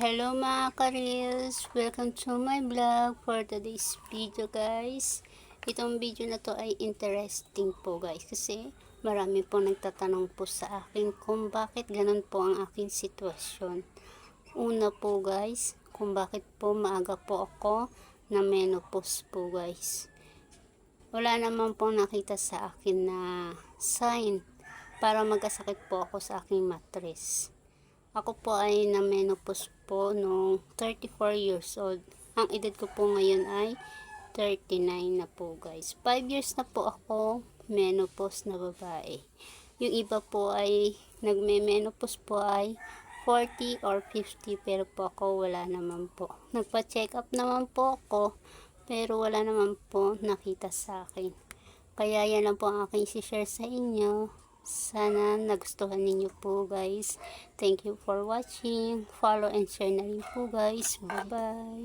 Hello mga karils! Welcome to my vlog for today's video guys. Itong video na to ay interesting po guys kasi marami po nagtatanong po sa akin kung bakit ganun po ang aking sitwasyon. Una po guys, kung bakit po maaga po ako na menopause po guys. Wala naman po nakita sa akin na sign para magkasakit po ako sa aking mattress. Ako po ay na menopause po noong 34 years old. Ang edad ko po ngayon ay 39 na po guys. 5 years na po ako menopause na babae. Yung iba po ay nagme-menopause po ay 40 or 50 pero po ako wala naman po. Nagpa-check up naman po ako pero wala naman po nakita sa akin. Kaya yan lang po ang aking share sa inyo. Sana nagustuhan ninyo po guys. Thank you for watching. Follow and share na rin po guys. Bye bye.